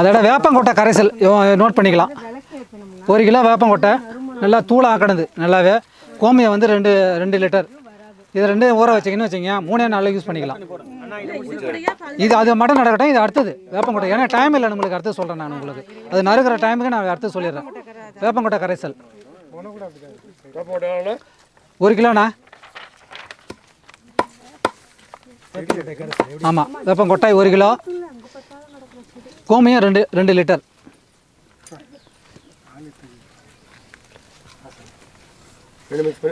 அதோட வேப்பங்கொட்டை கரைசல் நோட் பண்ணிக்கலாம். ஒரு கிலோ வேப்பங்கொட்டை நல்லா தூளை ஆக்கினது நல்லாவே. கோமியம் வந்து ரெண்டு ரெண்டு லிட்டர். இது ரெண்டு ஊற வச்சிங்கன்னு வச்சிங்க மூணே நாளில் யூஸ் பண்ணிக்கலாம். இது அது மட்டும் நடக்கட்டும் இது அடுத்தது வேப்பங்கொட்டை. ஏன்னா டைம் இல்லை நம்மளுக்கு அடுத்து சொல்கிறேன் நான் உங்களுக்கு. அது நறுக்கிற டைமுக்கு நான் அடுத்து சொல்லிடுறேன். வேப்பங்கொட்டை கரைசல். ஒரு கிலோண்ணா? ஆமாம் வேப்பங்கொட்டாய் ஒரு கிலோ. கோமியம் ரெண்டு ரெண்டு லிட்டர்.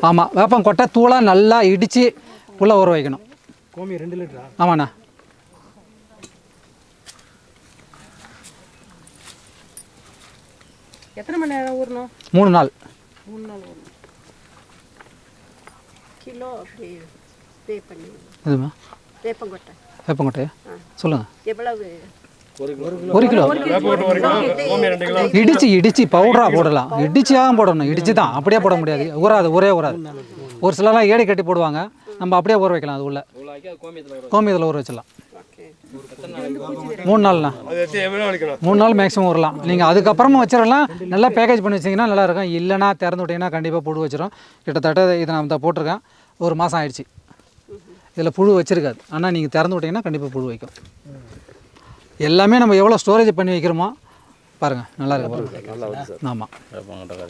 ஆமாம் வேப்பங்கொட்டை தூளாக நல்லா இடித்து உள்ளே ஊற வைக்கணும். கோமி ரெண்டு லிட்டரா? ஆமாண்ணா. எத்தனை மணி நேரம் ஊறணும்? மூணு நாள். மூணு நாள் ஊறணும். கிலோ அப்படி பே பண்ணி. இதுமா? வேப்பங்கொட்டை. வேப்பங்கொட்டையா? சொல்லுங்கள் எவ்வளவு? ஒரு கிலோ. இடிச்சு இடிச்சு பவுடரா போடலாம். இடிச்சியாக போடணும். இடிச்சு தான் அப்படியே போட முடியாது. ஊறாது ஊரே ஊறாது. ஒரு சிலர்லாம் ஏடை கட்டி போடுவாங்க. நம்ம அப்படியே ஊற வைக்கலாம் அது உள்ள. கோமியத்தில் ஊற வச்சிடலாம். ஓகே. மூணு நாள்ண்ணா. மூணு நாள் மேக்ஸிமம் வரலாம் நீங்கள் அதுக்கப்புறமா வச்சிடலாம். நல்லா பேக்கேஜ் பண்ணி வச்சிங்கன்னா நல்லா இருக்கும். இல்லைனா திறந்து விட்டிங்கன்னா கண்டிப்பாக புழு வச்சிரும். கிட்டத்தட்ட இதை நான் தான் போட்டிருக்கேன். ஒரு மாதம் ஆயிடுச்சு. இதில் புழு வச்சிருக்காது. ஆனால் நீங்கள் திறந்து விட்டிங்கன்னா கண்டிப்பாக புழு வைக்கும். எல்லாமே நம்ம எவ்வளோ ஸ்டோரேஜ் பண்ணி வைக்கிறோமோ பாருங்கள் நல்லா இருக்கு பாருங்க. ஆமாம்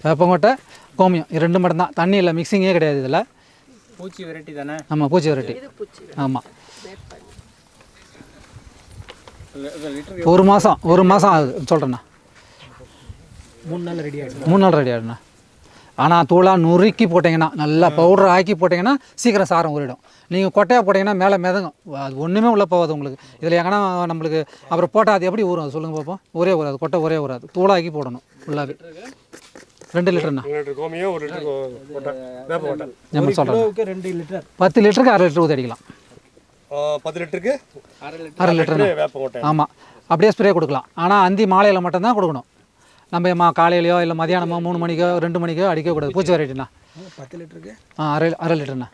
வேப்பங்கொட்டை கோமியம் இது ரெண்டு மட்டும் தான் தண்ணி இல்லை மிக்சிங்கே கிடையாது இதில். பூச்சி வெரைட்டி தானே? ஆமாம் பூச்சி வெரைட்டி. இது பூச்சி. ஆமாம் ஒரு மாதம் ஒரு மாதம் ஆகுது. சொல்கிறேண்ணா மூணு நாள் ரெடி ஆகிடும் மூணு நாள் ரெடி ஆகிடுண்ணா ஆனால் தூளாக நுறுக்கி போட்டிங்கன்னா நல்லா பவுடர் ஆக்கி போட்டிங்கன்னா சீக்கிரம் சாரம் ஊறிடும். நீங்கள் கொட்டையாக போட்டிங்கன்னா மேலே மிதங்கும். அது ஒன்றுமே உள்ளே போகாது உங்களுக்கு. இதில் எங்கன்னா நம்மளுக்கு அப்புறம் போட்டால் அது எப்படி ஊறும்? அது சொல்லுங்கள் பார்ப்போம் ஒரே ஊறாது கொட்டை ஒரே ஊறாது. தூளாக்கி போடணும் ஃபுல்லாகவே ரெண்டு லிட்டர் லிட்டர் கொட்டை. நம்ம சொல்கிறேன் ரெண்டு லிட்டர். பத்து லிட்டருக்கு அரை லிட்டர் ஊற்றி அடிக்கலாம். பத்து லிட்டருக்கு? அரை கொட்டை. ஆமாம் அப்படியே ஸ்ப்ரே கொடுக்கலாம். ஆனால் அந்தி மாலையில் மட்டும்தான் கொடுக்கணும். நம்ம மா காலையிலையோ இல்லை மதியானமோ மூணு மணிக்கோ ரெண்டு மணிக்கோ அடிக்கக்கூடாது. பூச்சி வெரைட்டிண்ணா பத்து லிட்டருக்கு? ஆ அரை அரை லிட்டர்ண்ணா.